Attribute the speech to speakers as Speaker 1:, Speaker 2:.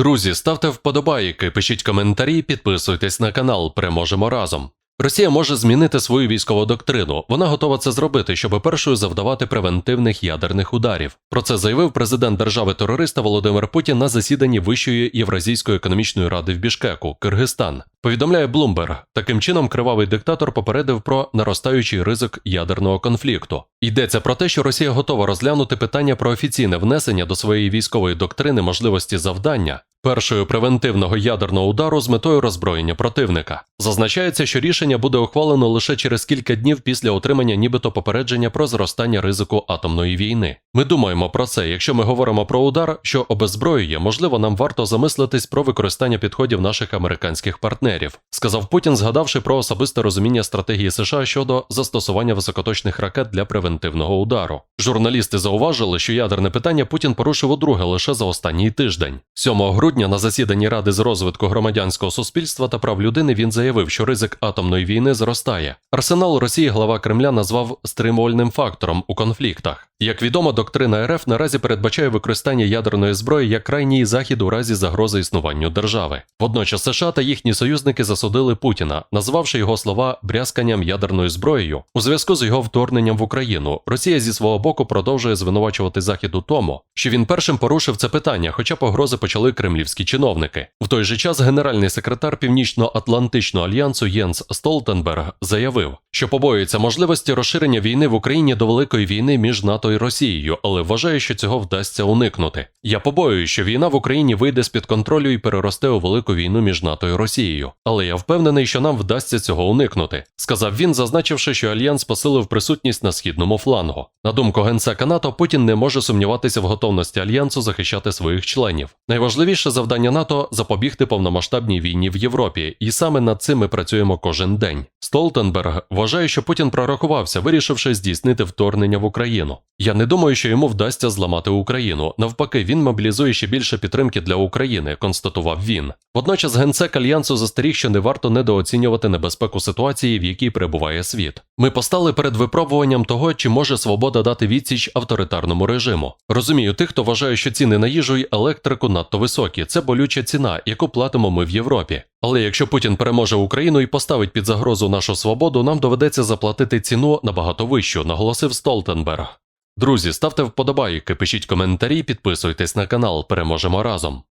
Speaker 1: Друзі, ставте вподобайки, пишіть коментарі, підписуйтесь на канал. Переможемо разом. Росія може змінити свою військову доктрину. Вона готова це зробити, щоб першою завдавати превентивних ядерних ударів. Про це заявив президент держави-терориста Володимир Путін на засіданні Вищої Євразійської економічної ради в Бішкеку, Киргизстан. Повідомляє Bloomberg. Таким чином, кривавий диктатор попередив про наростаючий ризик ядерного конфлікту. Йдеться про те, що Росія готова розглянути питання про офіційне внесення до своєї військової доктрини можливості завдання. Першою превентивного ядерного удару з метою роззброєння противника зазначається, що рішення буде ухвалено лише через кілька днів після отримання нібито попередження про зростання ризику атомної війни. Ми думаємо про це. Якщо ми говоримо про удар, що обезброює, можливо, нам варто замислитись про використання підходів наших американських партнерів, сказав Путін, згадавши про особисте розуміння стратегії США щодо застосування високоточних ракет для превентивного удару. Журналісти зауважили, що ядерне питання Путін порушив удруге лише за останній тиждень. 7 грудня на засіданні Ради з розвитку громадянського суспільства та прав людини він заявив, що ризик атомної війни зростає. Арсенал Росії глава Кремля назвав стримувальним фактором у конфліктах. Як відомо, доктрина РФ наразі передбачає використання ядерної зброї як крайній захід у разі загрози існуванню держави. Водночас США та їхні союзники засудили Путіна, назвавши його слова брязканням ядерною зброєю у зв'язку з його вторгненням в Україну. Росія зі свого боку продовжує звинувачувати Захід у тому, що він першим порушив це питання, хоча погрози почали кремлівські чиновники. В той же час генеральний секретар Північно-Атлантичного альянсу Єнс Столтенберг заявив, що побоюється можливості розширення війни в Україні до великої війни між НАТО і Росією, але вважаю, що цього вдасться уникнути. Я побоюю, що війна в Україні вийде з під контролю і переросте у велику війну між НАТО і Росією. Але я впевнений, що нам вдасться цього уникнути, сказав він, зазначивши, що альянс посилив присутність на східному флангу. На думку генсека НАТО, Путін не може сумніватися в готовності альянсу захищати своїх членів. Найважливіше завдання НАТО запобігти повномасштабній війні в Європі, і саме над цим ми працюємо кожен день. Столтенберг вважає, що Путін прорахувався, вирішивши здійснити вторгнення в Україну. Я не думаю, що йому вдасться зламати Україну. Навпаки, він мобілізує ще більше підтримки для України, констатував він. Водночас генсек альянсу застеріг, що не варто недооцінювати небезпеку ситуації, в якій перебуває світ. Ми постали перед випробуванням того, чи може свобода дати відсіч авторитарному режиму. Розумію тих, хто вважає, що ціни на їжу й електрику надто високі. Це болюча ціна, яку платимо ми в Європі. Але якщо Путін переможе Україну і поставить під загрозу нашу свободу, нам доведеться заплатити ціну набагато вищу, наголосив Столтенберг. Друзі, ставте вподобайки, пишіть коментарі, підписуйтесь на канал. Переможемо разом.